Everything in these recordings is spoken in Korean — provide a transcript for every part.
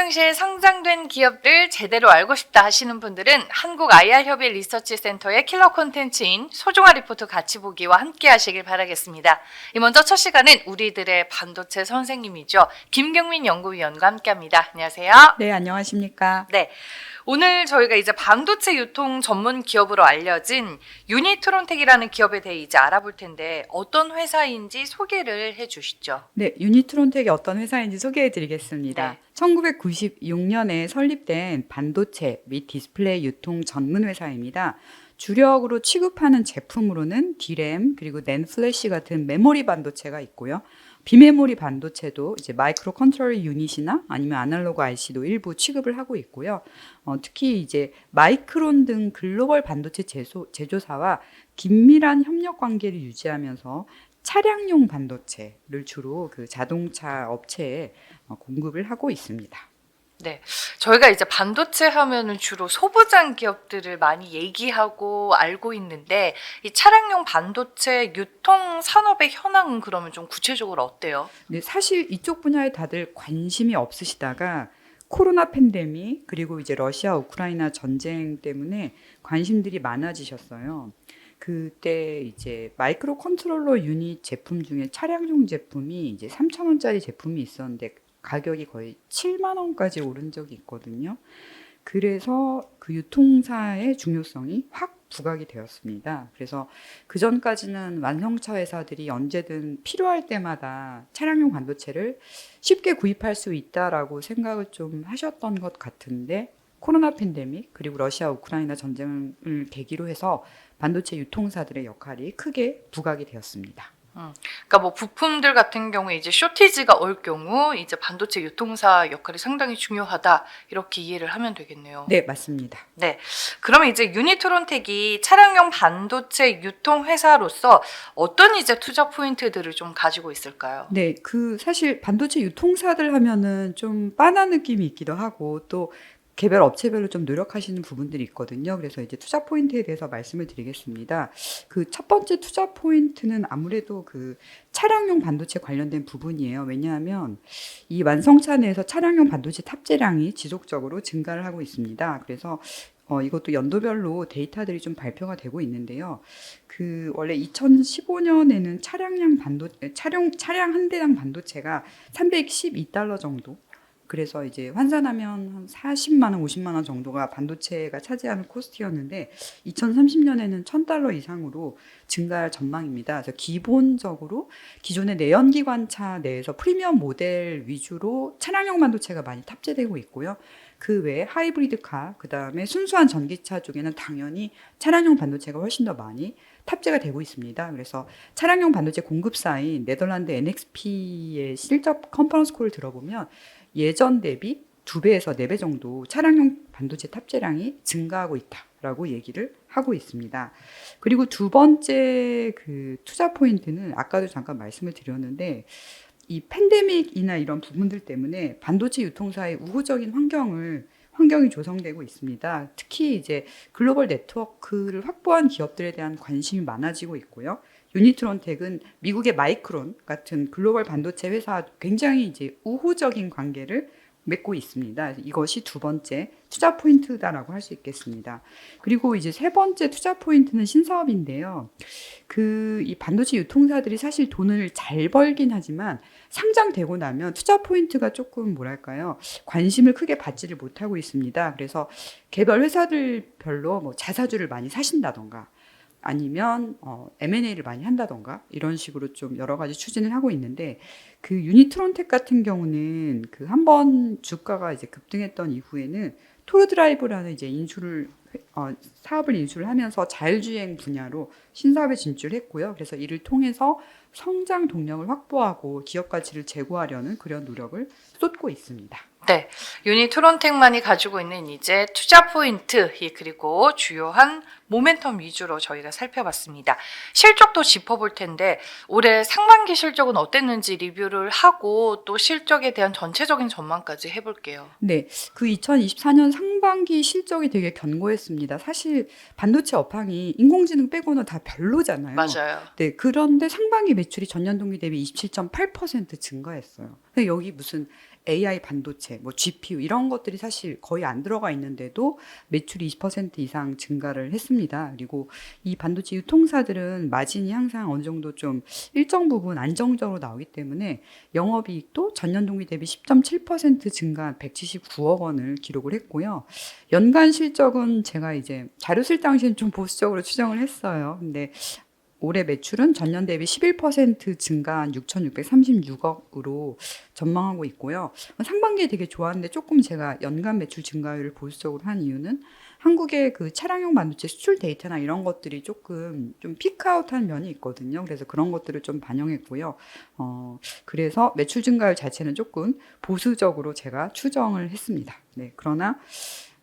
증시에 상장된 기업들 제대로 알고 싶다 하시는 분들은 한국 IR 협의 리서치 센터의 킬러 콘텐츠인 소중한 리포트 같이 보기와 함께 하시길 바라겠습니다. 이 먼저 첫 시간은 우리들의 반도체 선생님이죠. 김경민 연구위원과 함께 합니다. 안녕하세요. 네, 안녕하십니까. 네. 오늘 저희가 이제 반도체 유통 전문 기업으로 알려진 유니트론텍이라는 기업에 대해 이제 알아볼 텐데 어떤 회사인지 소개를 해 주시죠. 네, 유니트론텍이 어떤 회사인지 소개해 드리겠습니다. 네. 1996년에 설립된 반도체 및 디스플레이 유통 전문 회사입니다. 주력으로 취급하는 제품으로는 디램 그리고 낸 플래시 같은 메모리 반도체가 있고요. 비메모리 반도체도 이제 마이크로 컨트롤 유닛이나 아니면 아날로그 IC도 일부 취급을 하고 있고요. 어, 특히 이제 마이크론 등 글로벌 반도체 제소, 제조사와 긴밀한 협력 관계를 유지하면서 차량용 반도체를 주로 그 자동차 업체에 어, 공급을 하고 있습니다. 네. 저희가 이제 반도체 하면은 주로 소부장 기업들을 많이 얘기하고 알고 있는데 이 차량용 반도체 유통 산업의 현황은 그러면 좀 구체적으로 어때요? 근데 사실 이쪽 분야에 다들 관심이 없으시다가 코로나 팬데믹 그리고 이제 러시아 우크라이나 전쟁 때문에 관심들이 많아지셨어요. 그때 이제 마이크로 컨트롤러 유닛 제품 중에 차량용 제품이 이제 3천 원짜리 제품이 있었는데 가격이 거의 7만 원까지 오른 적이 있거든요. 그래서 그 유통사의 중요성이 확 부각이 되었습니다. 그래서 그 전까지는 완성차 회사들이 언제든 필요할 때마다 차량용 반도체를 쉽게 구입할 수 있다라고 생각을 좀 하셨던 것 같은데 코로나 팬데믹 그리고 러시아 우크라이나 전쟁을 계기로 해서 반도체 유통사들의 역할이 크게 부각이 되었습니다. 그러니까 뭐 부품들 같은 경우에 이제 쇼티지가 올 경우 이제 반도체 유통사 역할이 상당히 중요하다 이렇게 이해를 하면 되겠네요. 네, 맞습니다. 네. 그러면 이제 유니트론텍이 차량용 반도체 유통 회사로서 어떤 이제 투자 포인트들을 좀 가지고 있을까요? 네, 그 사실 반도체 유통사들 하면은 좀 빤한 느낌이 있기도 하고 또 개별 업체별로 좀 노력하시는 부분들이 있거든요. 그래서 이제 투자 포인트에 대해서 말씀을 드리겠습니다. 그 첫 번째 투자 포인트는 아무래도 그 차량용 반도체 관련된 부분이에요. 왜냐하면 이 완성차 내에서 차량용 반도체 탑재량이 지속적으로 증가를 하고 있습니다. 그래서 어, 이것도 연도별로 데이터들이 좀 발표가 되고 있는데요. 그 원래 2015년에는 차량량 반도 차량 차량 한 대당 반도체가 312달러 정도. 그래서 이제 환산하면 한 40만 원, 50만 원 정도가 반도체가 차지하는 코스트였는데 2030년에는 1000달러 이상으로 증가할 전망입니다. 그래서 기본적으로 기존의 내연기관차 내에서 프리미엄 모델 위주로 차량용 반도체가 많이 탑재되고 있고요. 그 외에 하이브리드카, 그 다음에 순수한 전기차 쪽에는 당연히 차량용 반도체가 훨씬 더 많이 탑재가 되고 있습니다. 그래서 차량용 반도체 공급사인 네덜란드 NXP의 실적 컨퍼런스 콜을 들어보면 예전 대비 두 배에서 네 배 정도 차량용 반도체 탑재량이 증가하고 있다라고 얘기를 하고 있습니다. 그리고 두 번째 그 투자 포인트는 아까도 잠깐 말씀을 드렸는데 이 팬데믹이나 이런 부분들 때문에 반도체 유통사의 우호적인 환경을 환경이 조성되고 있습니다. 특히 이제 글로벌 네트워크를 확보한 기업들에 대한 관심이 많아지고 있고요. 유니트론텍은 미국의 마이크론 같은 글로벌 반도체 회사와 굉장히 이제 우호적인 관계를 맺고 있습니다. 이것이 두 번째 투자 포인트다라고 할 수 있겠습니다. 그리고 이제 세 번째 투자 포인트는 신사업인데요. 그 이 반도체 유통사들이 사실 돈을 잘 벌긴 하지만 상장되고 나면 투자 포인트가 조금 뭐랄까요 관심을 크게 받지를 못하고 있습니다. 그래서 개별 회사들별로 뭐 자사주를 많이 사신다던가 아니면 어, M&A를 많이 한다던가 이런 식으로 좀 여러 가지 추진을 하고 있는데 그 유니트론텍 같은 경우는 그 한 번 주가가 이제 급등했던 이후에는 토르 드라이브라는 이제 인수를 어, 사업을 인수를 하면서 자율주행 분야로 신사업에 진출했고요. 그래서 이를 통해서 성장 동력을 확보하고 기업 가치를 제고하려는 그런 노력을 쏟고 있습니다. 네. 유니트론텍만이 가지고 있는 이제 투자 포인트 예, 그리고 주요한 모멘텀 위주로 저희가 살펴봤습니다. 실적도 짚어볼 텐데 올해 상반기 실적은 어땠는지 리뷰를 하고 또 실적에 대한 전체적인 전망까지 해볼게요. 네, 그 2024년 상반기 실적이 되게 견고했습니다. 사실 반도체 업황이 인공지능 빼고는 다 별로잖아요. 맞아요. 네, 그런데 상반기 매출이 전년 동기 대비 27.8% 증가했어요. 근데 여기 무슨 AI 반도체, 뭐 GPU 이런 것들이 사실 거의 안 들어가 있는데도 매출이 20% 이상 증가를 했습니다. 그리고 이 반도체 유통사들은 마진이 항상 어느 정도 좀 일정 부분 안정적으로 나오기 때문에 영업이익도 전년 동기 대비 10.7% 증가한 179억 원을 기록을 했고요. 연간 실적은 제가 이제 자료 쓸 당시엔 좀 보수적으로 추정을 했어요. 근데 올해 매출은 전년 대비 11% 증가한 6,636억으로 전망하고 있고요. 상반기에 되게 좋았는데 조금 제가 연간 매출 증가율을 보수적으로 한 이유는 한국의 그 차량용 반도체 수출 데이터나 이런 것들이 조금 좀 피크아웃한 면이 있거든요. 그래서 그런 것들을 좀 반영했고요. 어, 그래서 매출 증가율 자체는 조금 보수적으로 제가 추정을 했습니다. 네, 그러나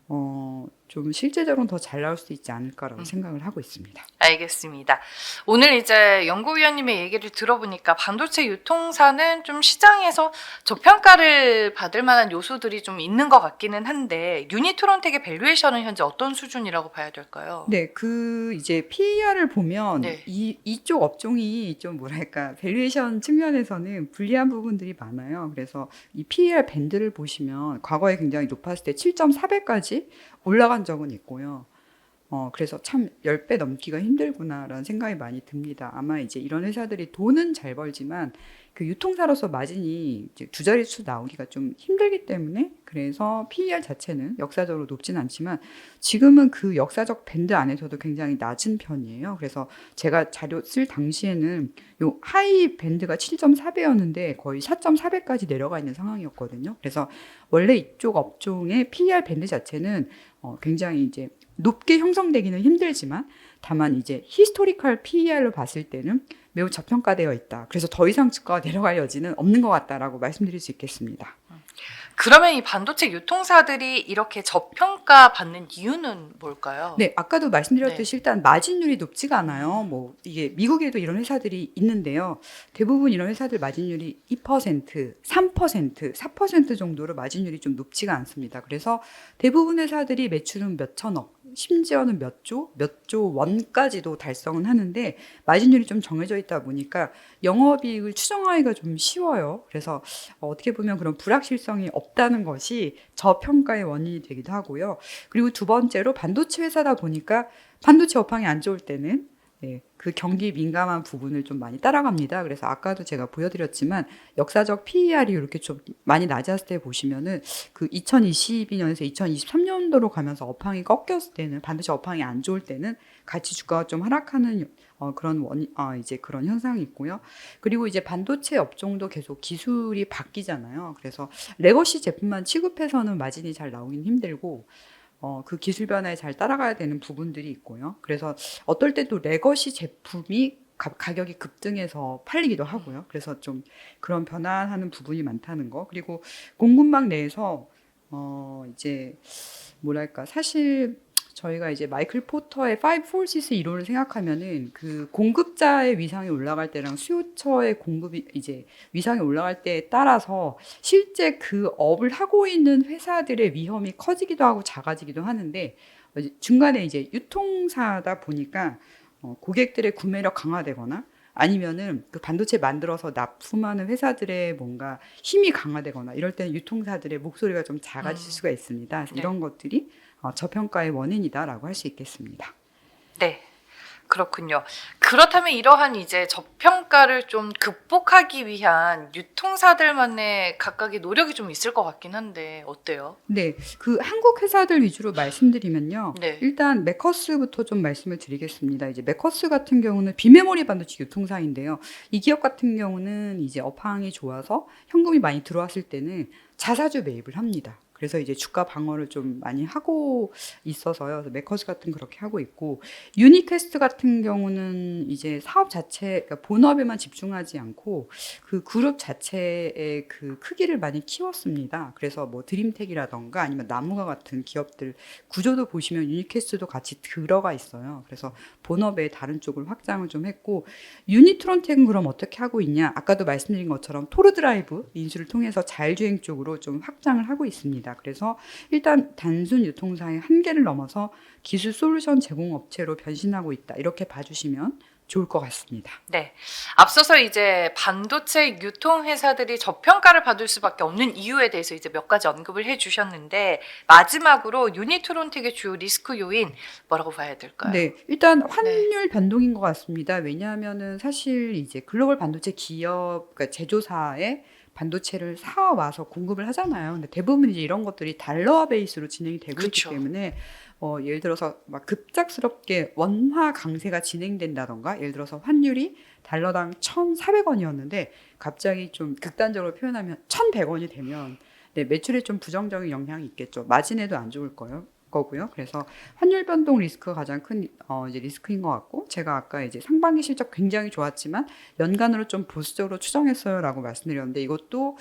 어, 좀 실제적으로는 더 잘 나올 수 있지 않을까라고 음. 생각을 하고 있습니다. 알겠습니다. 오늘 이제 연구위원님의 얘기를 들어보니까 반도체 유통사는 좀 시장에서 저평가를 받을 만한 요소들이 좀 있는 것 같기는 한데 유니트론텍의 밸류에이션은 현재 어떤 수준이라고 봐야 될까요? 네, 그 이제 PER을 보면 네. 이 이쪽 업종이 좀 뭐랄까 밸류에이션 측면에서는 불리한 부분들이 많아요. 그래서 이 PER 밴드를 보시면 과거에 굉장히 높았을 때 7.4배까지 올라간 적은 있고요. 어, 그래서 참 10배 넘기가 힘들구나라는 생각이 많이 듭니다. 아마 이제 이런 회사들이 돈은 잘 벌지만 그 유통사로서 마진이 두 자릿수 나오기가 좀 힘들기 때문에 그래서 PER 자체는 역사적으로 높진 않지만 지금은 그 역사적 밴드 안에서도 굉장히 낮은 편이에요. 그래서 제가 자료 쓸 당시에는 요 하이 밴드가 7.4배였는데 거의 4.4배까지 내려가 있는 상황이었거든요. 그래서 원래 이쪽 업종의 PER 밴드 자체는 어, 굉장히 이제 높게 형성되기는 힘들지만 다만 이제 히스토리컬 PER로 봤을 때는 매우 저평가되어 있다. 그래서 더 이상 주가가 내려갈 여지는 없는 것 같다라고 말씀드릴 수 있겠습니다. 그러면 이 반도체 유통사들이 이렇게 저평가 받는 이유는 뭘까요? 네, 아까도 말씀드렸듯이 일단 마진율이 높지가 않아요. 뭐 이게 미국에도 이런 회사들이 있는데요. 대부분 이런 회사들 마진율이 2%, 3%, 4% 정도로 마진율이 좀 높지가 않습니다. 그래서 대부분 회사들이 매출은 몇 천억, 심지어는 몇 조, 몇 조 원까지도 달성은 하는데 마진율이 좀 정해져 있다 보니까 영업이익을 추정하기가 좀 쉬워요. 그래서 어, 어떻게 보면 그런 불확실성이 없다는 것이 저평가의 원인이 되기도 하고요. 그리고 두 번째로 반도체 회사다 보니까 반도체 업황이 안 좋을 때는 네, 그 경기 민감한 부분을 좀 많이 따라갑니다. 그래서 아까도 제가 보여드렸지만 역사적 PER이 이렇게 좀 많이 낮았을 때 보시면은 그 2022년에서 2023년도로 가면서 업황이 꺾였을 때는 반도체 업황이 안 좋을 때는 같이 주가가 좀 하락하는 어, 그런 원, 아, 이제 그런 현상이 있고요. 그리고 이제 반도체 업종도 계속 기술이 바뀌잖아요. 그래서 레거시 제품만 취급해서는 마진이 잘 나오긴 힘들고, 어, 그 기술 변화에 잘 따라가야 되는 부분들이 있고요. 그래서 어떨 때또 레거시 제품이 가, 가격이 급등해서 팔리기도 하고요. 그래서 좀 그런 변화하는 부분이 많다는 거. 그리고 공급망 내에서 어, 이제 뭐랄까 사실 저희가 이제 마이클 포터의 Five Forces 이론을 생각하면은 그 공급자의 위상이 올라갈 때랑 수요처의 공급이 이제 위상이 올라갈 때에 따라서 실제 그 업을 하고 있는 회사들의 위험이 커지기도 하고 작아지기도 하는데 이제 중간에 이제 유통사다 보니까 어, 고객들의 구매력 강화되거나 아니면은 그 반도체 만들어서 납품하는 회사들의 뭔가 힘이 강화되거나 이럴 때는 유통사들의 목소리가 좀 작아질 음. 수가 있습니다. 네. 이런 것들이 어, 저평가의 원인이다라고 할 수 있겠습니다. 네. 그렇군요. 그렇다면 이러한 이제 저평가를 좀 극복하기 위한 유통사들만의 각각의 노력이 좀 있을 것 같긴 한데 어때요? 네, 그 한국 회사들 위주로 말씀드리면요. 네. 일단 메커스부터 좀 말씀을 드리겠습니다. 이제 메커스 같은 경우는 비메모리 반도체 유통사인데요. 이 기업 같은 경우는 이제 업황이 좋아서 현금이 많이 들어왔을 때는 자사주 매입을 합니다. 그래서 이제 주가 방어를 좀 많이 하고 있어서요. 메커스 같은 그렇게 하고 있고 유니퀘스트 같은 경우는 이제 사업 자체 그러니까 본업에만 집중하지 않고 그 그룹 자체의 그 크기를 많이 키웠습니다. 그래서 뭐 드림텍이라던가 아니면 나무가 같은 기업들 구조도 보시면 유니캐스트도 같이 들어가 있어요. 그래서 본업의 다른 쪽을 확장을 좀 했고 유니트론텍은 그럼 어떻게 하고 있냐? 아까도 말씀드린 것처럼 토르 드라이브 인수를 통해서 자율주행 쪽으로 좀 확장을 하고 있습니다. 그래서 일단 단순 유통사의 한계를 넘어서 기술 솔루션 제공 업체로 변신하고 있다. 이렇게 봐주시면 좋을 것 같습니다. 네. 앞서서 이제 반도체 유통 회사들이 저평가를 받을 수밖에 없는 이유에 대해서 이제 몇 가지 언급을 해 주셨는데 마지막으로 유니트론텍의 주요 리스크 요인 뭐라고 봐야 될까요? 네, 일단 환율 변동인 것 같습니다. 왜냐하면은 사실 이제 글로벌 반도체 기업, 그러니까 제조사에 반도체를 사 와서 공급을 하잖아요. 근데 대부분 이제 이런 것들이 달러 베이스로 진행이 되고 그쵸. 있기 때문에 어, 예를 들어서 막 급작스럽게 원화 강세가 진행된다던가 예를 들어서 환율이 달러당 1,400원이었는데 갑자기 좀 극단적으로 표현하면 1,100원이 되면 네, 매출에 좀 부정적인 영향이 있겠죠. 마진에도 안 좋을 거예요. 거고요. 그래서 환율 변동 리스크가 가장 큰 어, 이제 리스크인 것 같고 제가 아까 이제 상반기 실적 굉장히 좋았지만 연간으로 좀 보수적으로 추정했어요라고 말씀드렸는데 이것도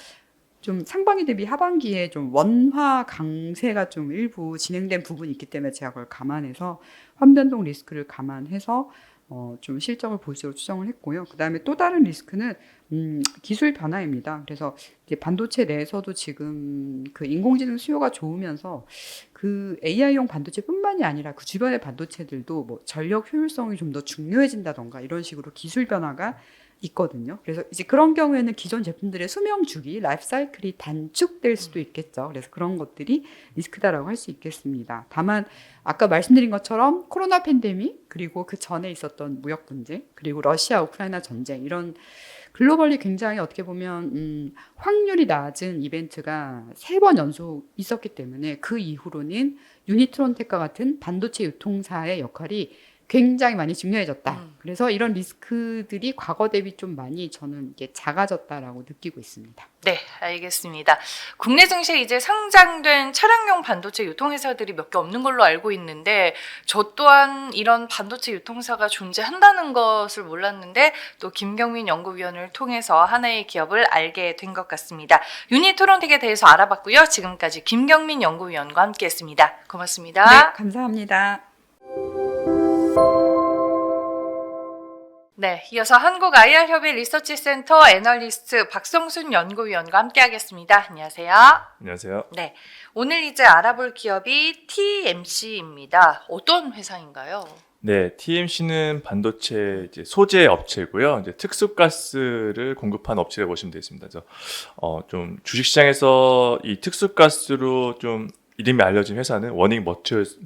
좀 상반기 대비 하반기에 좀 원화 강세가 좀 일부 진행된 부분이 있기 때문에 제가 그걸 감안해서 환변동 리스크를 감안해서 어, 좀 실적을 보수적으로 추정을 했고요. 그 다음에 또 다른 리스크는 음, 기술 변화입니다. 그래서 이제 반도체 내에서도 지금 그 인공지능 수요가 좋으면서 그 AI용 반도체뿐만이 아니라 그 주변의 반도체들도 뭐 전력 효율성이 좀 더 중요해진다던가 이런 식으로 기술 변화가 있거든요. 그래서 이제 그런 경우에는 기존 제품들의 수명 주기, 라이프 사이클이 단축될 수도 있겠죠. 그래서 그런 것들이 리스크다라고 할 수 있겠습니다. 다만 아까 말씀드린 것처럼 코로나 팬데믹 그리고 그 전에 있었던 무역 분쟁 그리고 러시아 우크라이나 전쟁 이런 글로벌리 굉장히 어떻게 보면 음, 확률이 낮은 이벤트가 세 번 연속 있었기 때문에 그 이후로는 유니트론텍과 같은 반도체 유통사의 역할이 굉장히 많이 중요해졌다. 음. 그래서 이런 리스크들이 과거 대비 좀 많이 저는 이게 작아졌다라고 느끼고 있습니다. 네, 알겠습니다. 국내 증시에 이제 상장된 차량용 반도체 유통회사들이 몇 개 없는 걸로 알고 있는데 저 또한 이런 반도체 유통사가 존재한다는 것을 몰랐는데 또 김경민 연구위원을 통해서 하나의 기업을 알게 된 것 같습니다. 유니트론텍에 대해서 알아봤고요. 지금까지 김경민 연구위원과 함께했습니다. 고맙습니다. 네, 감사합니다. 네, 이어서 한국 IR 협의 리서치 센터 애널리스트 박성순 연구위원과 함께하겠습니다. 안녕하세요. 안녕하세요. 네, 오늘 이제 알아볼 기업이 TMC입니다. 어떤 회사인가요? 네, TMC는 반도체 소재 업체고요. 이제 특수가스를 공급하는 업체를 보시면 되겠습니다. 그래서 어, 좀 주식시장에서 이 특수가스로 좀 이름이 알려진 회사는 워닝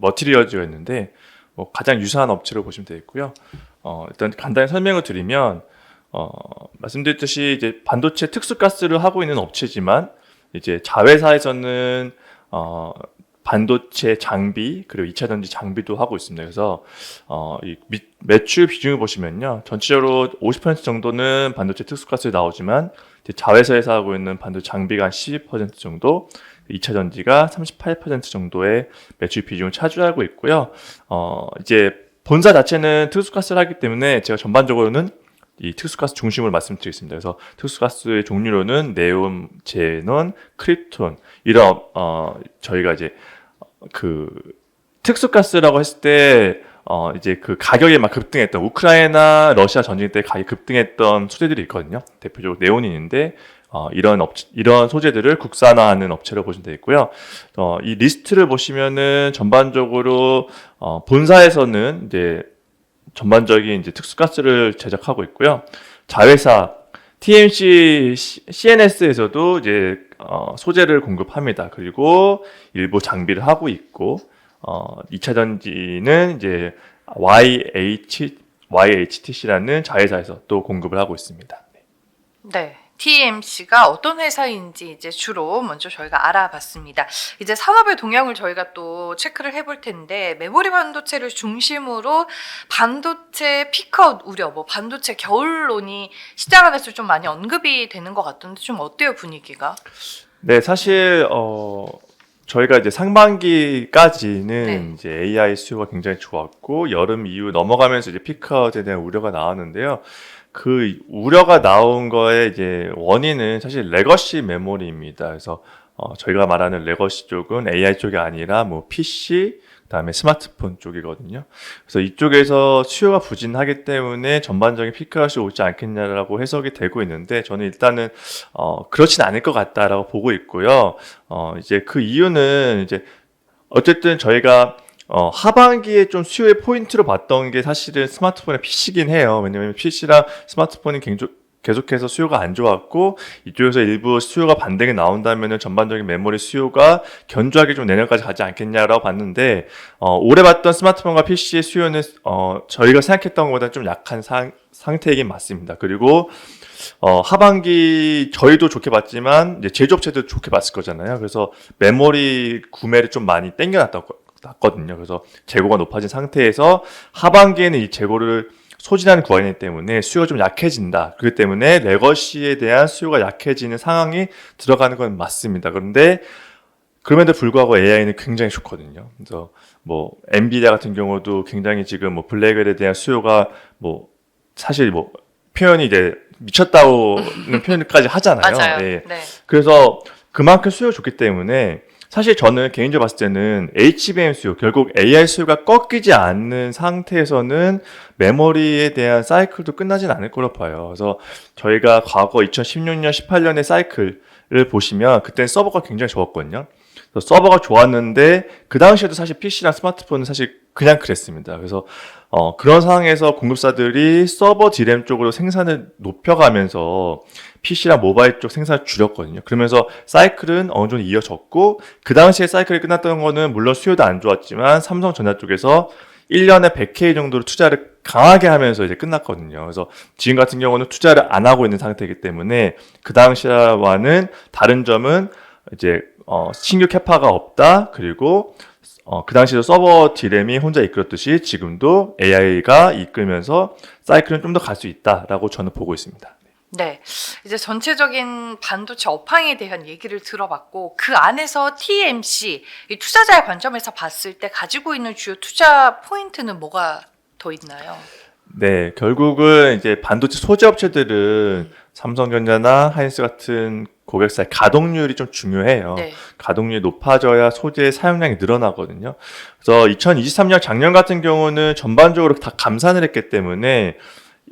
머티리얼즈였는데 뭐 가장 유사한 업체로 보시면 되겠고요. 어, 일단 간단히 설명을 드리면 어, 말씀드렸듯이 이제 반도체 특수가스를 하고 있는 업체지만 이제 자회사에서는 어, 반도체 장비 그리고 2차 전지 장비도 하고 있습니다. 그래서 어, 이 미- 매출 비중을 보시면요, 전체적으로 50% 정도는 반도체 특수가스에 나오지만 자회사에서 하고 있는 반도체 장비가 한 12% 정도, 2차 전지가 38% 정도의 매출 비중을 차지하고 있고요. 어, 이제 본사 자체는 특수가스를 하기 때문에 제가 전반적으로는 이 특수가스 중심으로 말씀드리겠습니다. 그래서 특수가스의 종류로는 네온, 제논, 크립톤 이런 어 저희가 이제 그 특수가스라고 했을 때 어 이제 그 가격이 막 급등했던 우크라이나 러시아 전쟁 때 가격이 급등했던 소재들이 있거든요. 대표적으로 네온이 있는데 어 이런 업 이런 소재들을 국산화하는 업체로 보시면 되겠고요. 어 이 리스트를 보시면은 전반적으로 어 본사에서는 이제 전반적인 이제 특수가스를 제작하고 있고요. 자회사 TMC CNS에서도 이제 어, 소재를 공급합니다. 그리고 일부 장비를 하고 있고 어, 2차 전지는 이제 YH YHTC라는 자회사에서 또 공급을 하고 있습니다. 네. 네. TMC가 어떤 회사인지 이제 주로 먼저 저희가 알아봤습니다. 이제 산업의 동향을 저희가 또 체크를 해볼 텐데 메모리 반도체를 중심으로 반도체 피크아웃 우려, 뭐 반도체 겨울론이 시장 안에서 좀 많이 언급이 되는 것 같던데 좀 어때요 분위기가? 네, 사실 어 저희가 이제 상반기까지는 네. 이제 AI 수요가 굉장히 좋았고 여름 이후 넘어가면서 이제 피크아웃에 대한 우려가 나왔는데요. 그 우려가 나온 거의 이제 원인은 사실 레거시 메모리입니다. 그래서 어 저희가 말하는 레거시 쪽은 AI 쪽이 아니라 뭐 PC 그 다음에 스마트폰 쪽이거든요. 그래서 이쪽에서 수요가 부진하기 때문에 전반적인 피크아웃이 오지 않겠냐라고 해석이 되고 있는데 저는 일단은 어 그렇진 않을 것 같다라고 보고 있고요. 어 이제 그 이유는 이제 어쨌든 저희가 어, 하반기에 좀 수요의 포인트로 봤던 게 사실은 스마트폰의 PC긴 해요. 왜냐면 PC랑 스마트폰이 계속, 계속해서 수요가 안 좋았고 이쪽에서 일부 수요가 반등이 나온다면은 전반적인 메모리 수요가 견조하게 좀 내년까지 가지 않겠냐라고 봤는데 어, 올해 봤던 스마트폰과 PC의 수요는 어, 저희가 생각했던 것보다 좀 약한 상, 상태이긴 맞습니다. 그리고 어, 하반기 저희도 좋게 봤지만 이제 제조업체도 좋게 봤을 거잖아요. 그래서 메모리 구매를 좀 많이 땡겨놨거든요. 그래서 재고가 높아진 상태에서 하반기에는 이 재고를 소진하는 구간이기 때문에 수요가 좀 약해진다. 그렇기 때문에 레거시에 대한 수요가 약해지는 상황이 들어가는 건 맞습니다. 그런데 그럼에도 불구하고 AI는 굉장히 좋거든요. 그래서 뭐 엔비디아 같은 경우도 굉장히 지금 뭐 블랙웰에 대한 수요가 뭐 사실 뭐 표현이 이제 미쳤다고는 표현까지 하잖아요. 맞아요. 네. 네. 그래서 그만큼 수요가 좋기 때문에 사실 저는 개인적으로 봤을 때는 HBM 수요, 결국 AI 수요가 꺾이지 않는 상태에서는 메모리에 대한 사이클도 끝나진 않을 거로 봐요. 그래서 저희가 과거 2016년, 18년의 사이클을 보시면 그때는 서버가 굉장히 좋았거든요. 서버가 좋았는데 그 당시에도 사실 PC랑 스마트폰은 사실 그냥 그랬습니다. 그래서 어, 그런 상황에서 공급사들이 서버 디램 쪽으로 생산을 높여가면서 PC랑 모바일 쪽 생산을 줄였거든요. 그러면서 사이클은 어느 정도 이어졌고 그 당시에 사이클이 끝났던 거는 물론 수요도 안 좋았지만 삼성전자 쪽에서 1년에 100K 정도로 투자를 강하게 하면서 이제 끝났거든요. 그래서 지금 같은 경우는 투자를 안 하고 있는 상태이기 때문에 그 당시와는 다른 점은 이제 어, 신규 캐파가 없다. 그리고 어, 그 당시에도 서버 디램이 혼자 이끌었듯이 지금도 AI가 이끌면서 사이클은 좀 더 갈 수 있다라고 저는 보고 있습니다. 네. 이제 전체적인 반도체 업황에 대한 얘기를 들어봤고 그 안에서 TMC 이 투자자의 관점에서 봤을 때 가지고 있는 주요 투자 포인트는 뭐가 더 있나요? 네, 결국은 이제 반도체 소재 업체들은 삼성전자나 하이닉스 같은 고객사의 가동률이 좀 중요해요. 네. 가동률이 높아져야 소재의 사용량이 늘어나거든요. 그래서 2023년 작년 같은 경우는 전반적으로 다 감산을 했기 때문에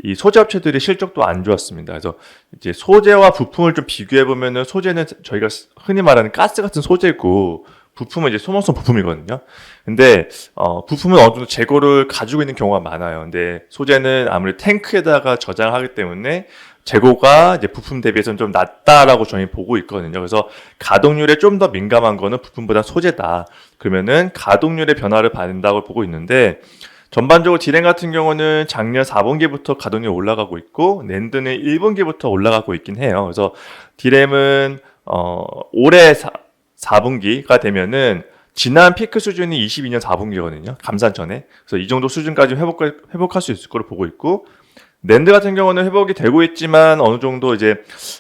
이 소재 업체들이 실적도 안 좋았습니다. 그래서 이제 소재와 부품을 좀 비교해 보면은 소재는 저희가 흔히 말하는 가스 같은 소재고 부품은 이제 소모성 부품이거든요. 근데 어 부품은 어느 정도 재고를 가지고 있는 경우가 많아요. 근데 소재는 아무래도 탱크에다가 저장하기 때문에 재고가 이제 부품 대비해서는 좀 낮다라고 저희 보고 있거든요. 그래서 가동률에 좀 더 민감한 거는 부품보다 소재다. 그러면은 가동률의 변화를 받는다고 보고 있는데 전반적으로 디램 같은 경우는 작년 4분기부터 가동률이 올라가고 있고 낸드는 1분기부터 올라가고 있긴 해요. 그래서 디램은 어 올해 4, 4분기가 되면은 지난 피크 수준이 22년 4분기거든요. 감산 전에. 그래서 이 정도 수준까지 회복 회복할 수 있을 거로 보고 있고 낸드 같은 경우는 회복이 되고 있지만 어느 정도 이제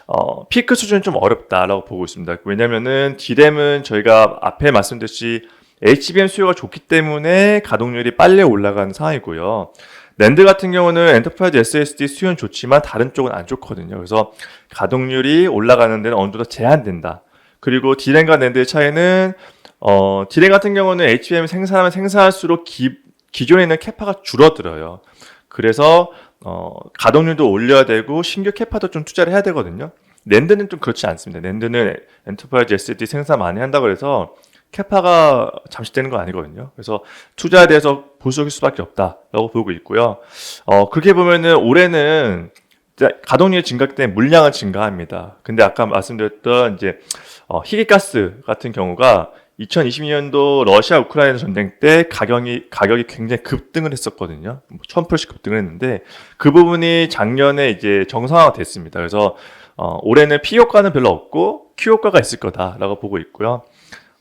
어, 피크 수준은 좀 어렵다라고 보고 있습니다. 왜냐면은 디램은 저희가 앞에 말씀드렸듯이 HBM 수요가 좋기 때문에 가동률이 빨리 올라가는 상황이고요. 낸드 같은 경우는 엔터프라이즈 SSD 수요는 좋지만 다른 쪽은 안 좋거든요. 그래서 가동률이 올라가는 데는 어느 정도 제한된다. 그리고 디램과 낸드의 차이는 어, 디램 같은 경우는 HBM 생산하면 생산할수록 기, 기존에 있는 캐파가 줄어들어요. 그래서 어, 가동률도 올려야 되고 신규 캐파도 좀 투자를 해야 되거든요. 낸드는 좀 그렇지 않습니다. 낸드는 엔터프라이즈 SSD 생산 많이 한다고 해서 캐파가 잠식되는 건 아니거든요. 그래서 투자에 대해서 보수적일 수밖에 없다라고 보고 있고요. 어, 그렇게 보면은 올해는 이제 가동률이 증가하기 때문에 물량은 증가합니다. 근데 아까 말씀드렸던 이제 어, 희귀가스 같은 경우가 2022년도 러시아 우크라이나 전쟁 때 가격이 가격이 굉장히 급등을 했었거든요. 1000%씩 급등을 했는데 그 부분이 작년에 이제 정상화가 됐습니다. 그래서 어, 올해는 P 효과는 별로 없고 Q 효과가 있을 거다라고 보고 있고요.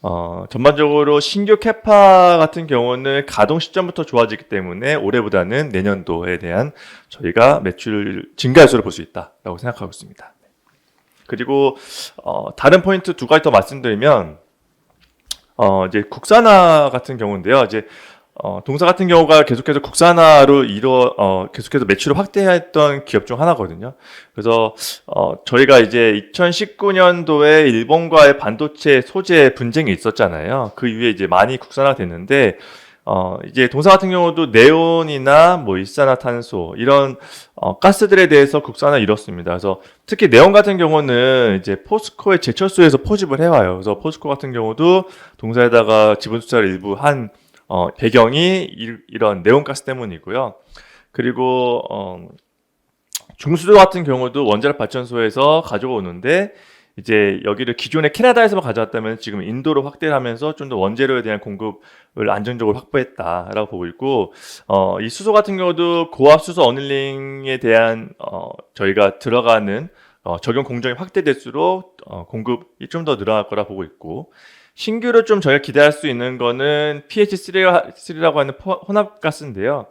어, 전반적으로 신규 캐파 같은 경우는 가동 시점부터 좋아지기 때문에 올해보다는 내년도에 대한 저희가 매출 증가 요소를 볼 수 있다라고 생각하고 있습니다. 그리고 어, 다른 포인트 두 가지 더 말씀드리면 어, 이제 국산화 같은 경우인데요. 이제 어, 동사 같은 경우가 계속해서 국산화로 이뤄 어, 계속해서 매출을 확대했던 기업 중 하나거든요. 그래서 어, 저희가 이제 2019년도에 일본과의 반도체 소재 분쟁이 있었잖아요. 그 이후에 이제 많이 국산화 됐는데 어, 이제 동사 같은 경우도 네온이나 뭐 일산화탄소 이런 어, 가스들에 대해서 국산화 이뤘습니다. 그래서 특히 네온 같은 경우는 이제 포스코의 제철소에서 포집을 해와요. 그래서 포스코 같은 경우도 동사에다가 지분 투자를 일부 한 어, 배경이 이, 이런 네온 가스 때문이고요. 그리고 어, 중수도 같은 경우도 원자력 발전소에서 가져오는데 이제 여기를 기존에 캐나다에서만 가져왔다면 지금 인도로 확대를 하면서 좀 더 원재료에 대한 공급을 안정적으로 확보했다라고 보고 있고 어, 이 수소 같은 경우도 고압 수소 어닐링에 대한 어, 저희가 들어가는 어, 적용 공정이 확대될수록 어, 공급이 좀 더 늘어날 거라 보고 있고 신규로 좀 저희가 기대할 수 있는 거는 PH3라고 하는 포- 혼합가스인데요.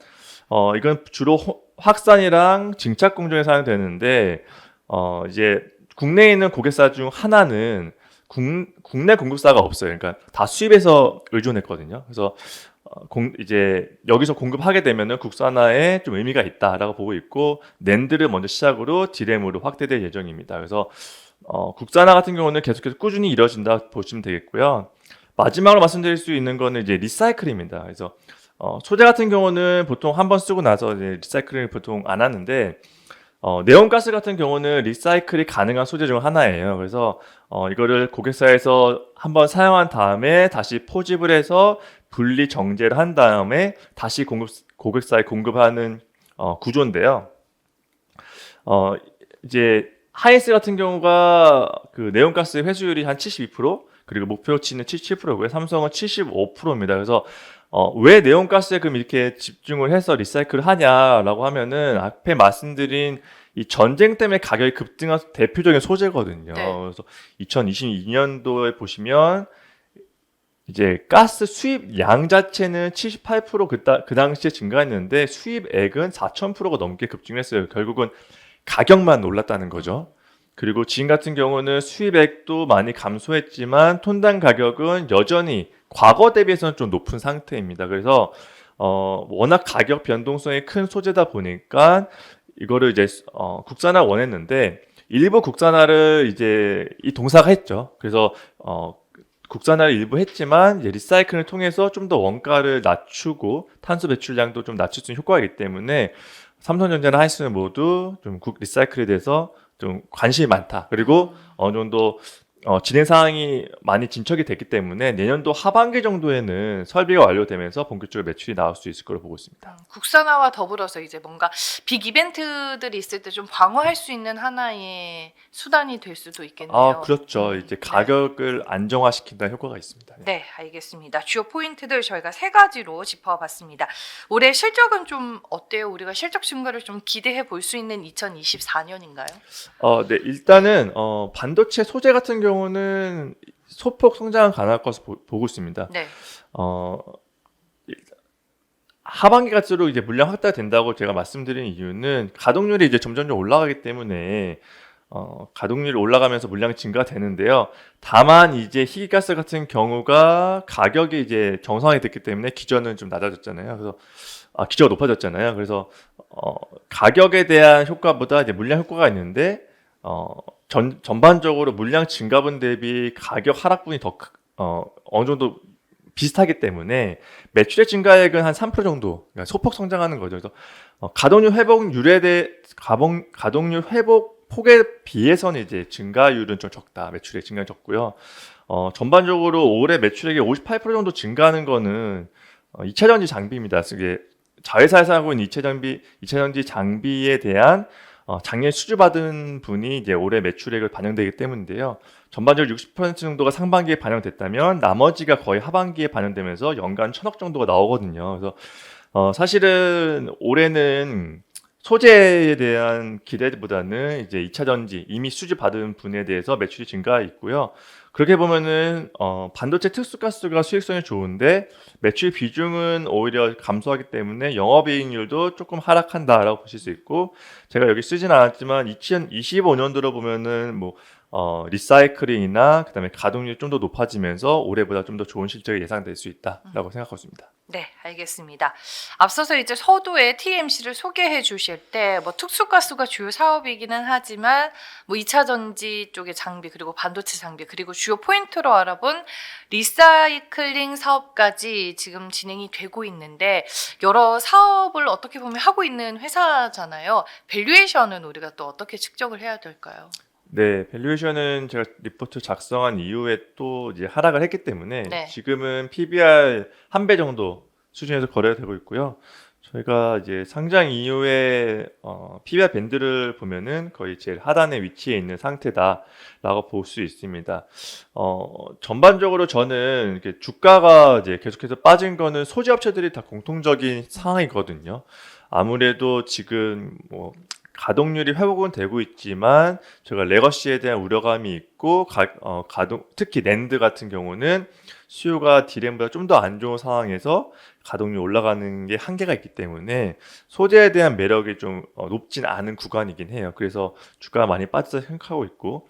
어, 이건 주로 호- 확산이랑 증착 공정에 사용되는데 어, 이제 국내에 있는 고객사 중 하나는 국, 국내 공급사가 없어요. 그러니까 다 수입해서 의존했거든요. 그래서 어, 공, 이제 여기서 공급하게 되면은 국산화에 좀 의미가 있다라고 보고 있고 낸드를 먼저 시작으로 디램으로 확대될 예정입니다. 그래서 어, 국산화 같은 경우는 계속해서 꾸준히 이루어진다 보시면 되겠고요. 마지막으로 말씀드릴 수 있는 거는 이제 리사이클입니다. 그래서 어, 소재 같은 경우는 보통 한 번 쓰고 나서 이제 리사이클을 보통 안 하는데 어, 네온가스 같은 경우는 리사이클이 가능한 소재 중 하나예요. 그래서 어, 이거를 고객사에서 한번 사용한 다음에 다시 포집을 해서 분리 정제를 한 다음에 다시 공급, 고객사에 공급하는 어, 구조인데요. 어, 이제 하이스 같은 경우가 그 네온가스 회수율이 한 72% 그리고 목표치는 77%고요. 삼성은 75%입니다. 그래서 어, 왜 네온가스에 그럼 이렇게 집중을 해서 리사이클을 하냐라고 하면은 앞에 말씀드린 이 전쟁 때문에 가격이 급등한 대표적인 소재거든요. 네. 그래서 2022년도에 보시면 이제 가스 수입 양 자체는 78%그 그 당시에 증가했는데 수입액은 4,000%가 넘게 급증했어요. 결국은 가격만 올랐다는 거죠. 그리고 지금 같은 경우는 수입액도 많이 감소했지만 톤당 가격은 여전히 과거 대비해서는 좀 높은 상태입니다. 그래서 어, 워낙 가격 변동성이 큰 소재다 보니까 이거를 이제 어, 국산화 원했는데 일부 국산화를 이제 이 동사가 했죠. 그래서 어, 국산화를 일부 했지만 리사이클을 통해서 좀 더 원가를 낮추고 탄소 배출량도 좀 낮출 수 있는 효과가 있기 때문에 삼성전자나 하이스는 모두 좀 국- 리사이클에 대해서 좀 관심이 많다. 그리고 어느 정도 어, 진행 사항이 많이 진척이 됐기 때문에 내년도 하반기 정도에는 설비가 완료되면서 본격적으로 매출이 나올 수 있을 거로 보고 있습니다. 음, 국산화와 더불어서 이제 뭔가 빅 이벤트들이 있을 때 좀 방어할 수 있는 하나의 수단이 될 수도 있겠네요. 아, 그렇죠. 음, 이제 네. 가격을 안정화시킨다는 효과가 있습니다. 네, 알겠습니다. 주요 포인트들 저희가 세 가지로 짚어봤습니다. 올해 실적은 좀 어때요? 우리가 실적 증가를 좀 기대해 볼 수 있는 2024년인가요? 어, 네, 일단은 어, 반도체 소재 같은 경우 는 소폭 성장은 가능할 것으로 보- 보고 있습니다. 네, 어, 일단 하반기 갈수록 이제 물량 확대가 된다고 제가 말씀드린 이유는 가동률이 이제 점점점 올라가기 때문에 어, 가동률이 올라가면서 물량이 증가되는데요. 다만 이제 희귀가스 같은 경우가 가격이 이제 정상이 됐기 때문에 기저는 좀 낮아졌잖아요. 그래서 아, 기저가 높아졌잖아요. 그래서 어, 가격에 대한 효과보다 이제 물량 효과가 있는데 어, 전, 전반적으로 물량 증가분 대비 가격 하락분이 더 크, 어, 어느 정도 비슷하기 때문에 매출의 증가액은 한 3% 정도 그러니까 소폭 성장하는 거죠. 그래서 어, 가동률 회복률에 대해 가동, 가동률 회복 폭에 비해서는 이제 증가율은 좀 적다. 매출액 증가가 적고요. 어, 전반적으로 올해 매출액이 58% 정도 증가하는 거는 어, 2차 전지 장비입니다. 이게 자회사에서 하고 있는 2차 장비, 2차 전지 장비에 대한 어, 작년 수주받은 분이 이제 올해 매출액을 반영되기 때문인데요. 전반적으로 60% 정도가 상반기에 반영됐다면 나머지가 거의 하반기에 반영되면서 연간 천억 정도가 나오거든요. 그래서 어, 사실은 올해는 소재에 대한 기대보다는 이제 2차 전지 이미 수주 받은 분에 대해서 매출이 증가 있고요. 그렇게 보면은 어, 반도체 특수가스가 수익성이 좋은데 매출 비중은 오히려 감소하기 때문에 영업이익률도 조금 하락한다라고 보실 수 있고 제가 여기 쓰진 않았지만 2025년도로 보면은 뭐 어, 리사이클링이나 그다음에 가동률이 좀 더 높아지면서 올해보다 좀 더 좋은 실적이 예상될 수 있다라고 생각하고 있습니다. 네, 알겠습니다. 앞서서 이제 서두에 TMC를 소개해 주실 때 뭐 특수가스가 주요 사업이기는 하지만 뭐 2차 전지 쪽의 장비 그리고 반도체 장비 그리고 주요 포인트로 알아본 리사이클링 사업까지 지금 진행이 되고 있는데 여러 사업을 어떻게 보면 하고 있는 회사잖아요. 밸류에이션은 우리가 또 어떻게 측정을 해야 될까요? 네, 밸류에이션은 제가 리포트 작성한 이후에 또 이제 하락을 했기 때문에 네. 지금은 PBR 한 배 정도 수준에서 거래가 되고 있고요. 저희가 이제 상장 이후에 어, PBR 밴드를 보면은 거의 제일 하단에 위치해 있는 상태다라고 볼 수 있습니다. 어, 전반적으로 저는 이렇게 주가가 이제 계속해서 빠진 거는 소재 업체들이 다 공통적인 상황이거든요. 아무래도 지금 뭐 가동률이 회복은 되고 있지만 제가 레거시에 대한 우려감이 있고 가, 어, 가동 특히 랜드 같은 경우는 수요가 디램보다 좀 더 안 좋은 상황에서 가동률 올라가는 게 한계가 있기 때문에 소재에 대한 매력이 좀 어, 높진 않은 구간이긴 해요. 그래서 주가가 많이 빠져서 생각하고 있고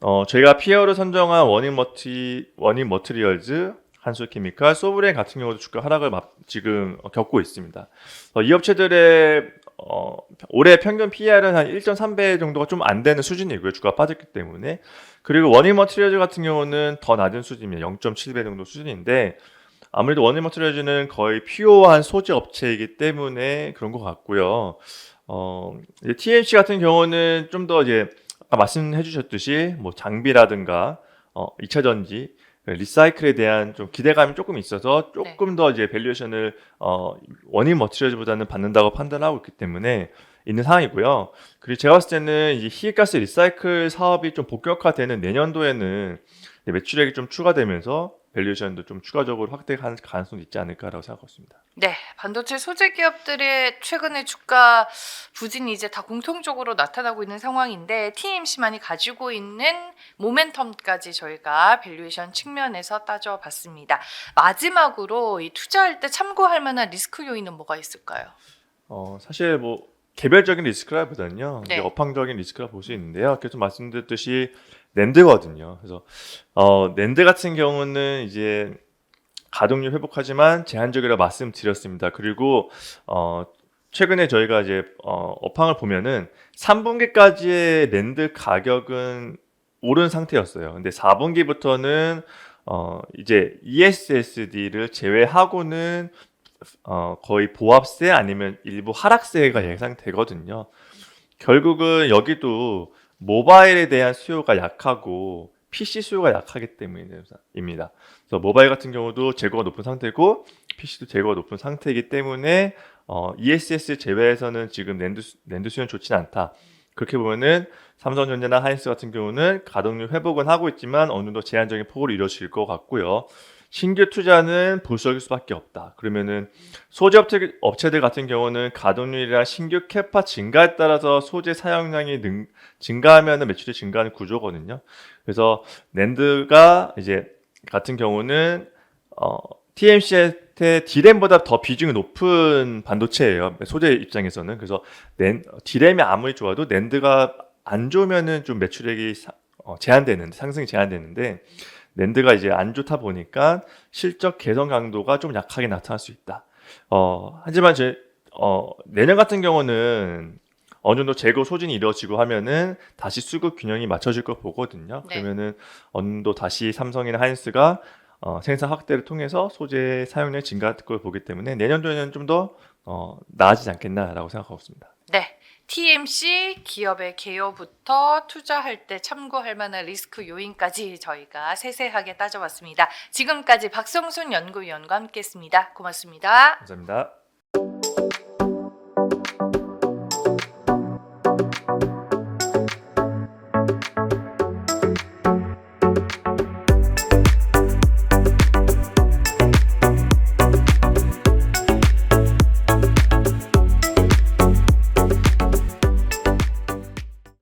어, 저희가 피어로 선정한 원인 머티 원인 머트리얼즈 한솔케미칼, 소브레인 같은 경우도 주가 하락을 막 지금 어, 겪고 있습니다. 어, 이 업체들의 어, 올해 평균 PER은 한 1.3배 정도가 좀 안 되는 수준이고요. 주가가 빠졌기 때문에. 그리고 원인 머티리얼즈 같은 경우는 더 낮은 수준입니다. 0.7배 정도 수준인데 아무래도 원인 머티리얼즈는 거의 퓨어한 소재 업체이기 때문에 그런 것 같고요. 어, 이제 TMC 같은 경우는 좀 더 이제 아까 말씀해 주셨듯이 뭐 장비라든가 어, 2차 전지 리사이클에 대한 좀 기대감이 조금 있어서 조금 더 이제 밸류에이션을 어, 원인 머티리얼즈보다는 받는다고 판단하고 있기 때문에 있는 상황이고요. 그리고 제가 봤을 때는 이 희귀가스 리사이클 사업이 좀 본격화되는 내년도에는 이제 매출액이 좀 추가되면서 밸류에이션도 좀 추가적으로 확대할 가능성이 있지 않을까라고 생각하고 있습니다. 네, 반도체 소재 기업들의 최근의 주가 부진이 이제 다 공통적으로 나타나고 있는 상황인데 TMC만이 가지고 있는 모멘텀까지 저희가 밸류에이션 측면에서 따져봤습니다. 마지막으로 이 투자할 때 참고할 만한 리스크 요인은 뭐가 있을까요? 어, 사실 뭐 개별적인 리스크라기보다는요, 네. 업황적인 리스크라 볼 수 있는데요. 계속 말씀드렸듯이 랜드거든요. 그래서 어, 랜드 같은 경우는 이제 가동률 회복하지만 제한적이라 말씀드렸습니다. 그리고 어, 최근에 저희가 이제 어, 업황을 보면은 3분기까지의 랜드 가격은 오른 상태였어요. 근데 4분기부터는 어, 이제 ESSD를 제외하고는 어, 거의 보합세 아니면 일부 하락세가 예상되거든요. 결국은 여기도 모바일에 대한 수요가 약하고 PC 수요가 약하기 때문입니다. 그래서 모바일 같은 경우도 재고가 높은 상태고 PC도 재고가 높은 상태이기 때문에 어, ESS 제외에서는 지금 랜드, 수- 랜드 수요는 좋지는 않다. 그렇게 보면은 삼성전자나 하이닉스 같은 경우는 가동률 회복은 하고 있지만 어느 정도 제한적인 폭으로 이루어질 것 같고요. 신규 투자는 보수적일 수밖에 없다. 그러면은 소재 업체, 업체들 같은 경우는 가동률이나 신규 캐파 증가에 따라서 소재 사용량이 능, 증가하면 매출이 증가하는 구조거든요. 그래서 랜드가 이제 같은 경우는 어, TMC한테 디램보다 더 비중이 높은 반도체예요. 소재 입장에서는 그래서 랜, 디램이 아무리 좋아도 랜드가 안 좋으면은 좀 매출액이 사- 어, 제한되는데 상승이 제한되는데 랜드가 이제 안 좋다 보니까 실적 개선 강도가 좀 약하게 나타날 수 있다. 어, 하지만 제, 어, 내년 같은 경우는 어느 정도 재고 소진이 이루어지고 하면은 다시 수급 균형이 맞춰질 걸 보거든요. 네. 그러면은 어느 정도 다시 삼성이나 하이닉스가 어, 생산 확대를 통해서 소재 사용량 증가할 걸 보기 때문에 내년도에는 좀더 어, 나아지지 않겠나라고 생각하고 있습니다. 네. TMC 기업의 개요부터 투자할 때 참고할 만한 리스크 요인까지 저희가 세세하게 따져봤습니다. 지금까지 박성순 연구위원과 함께했습니다. 고맙습니다. 감사합니다.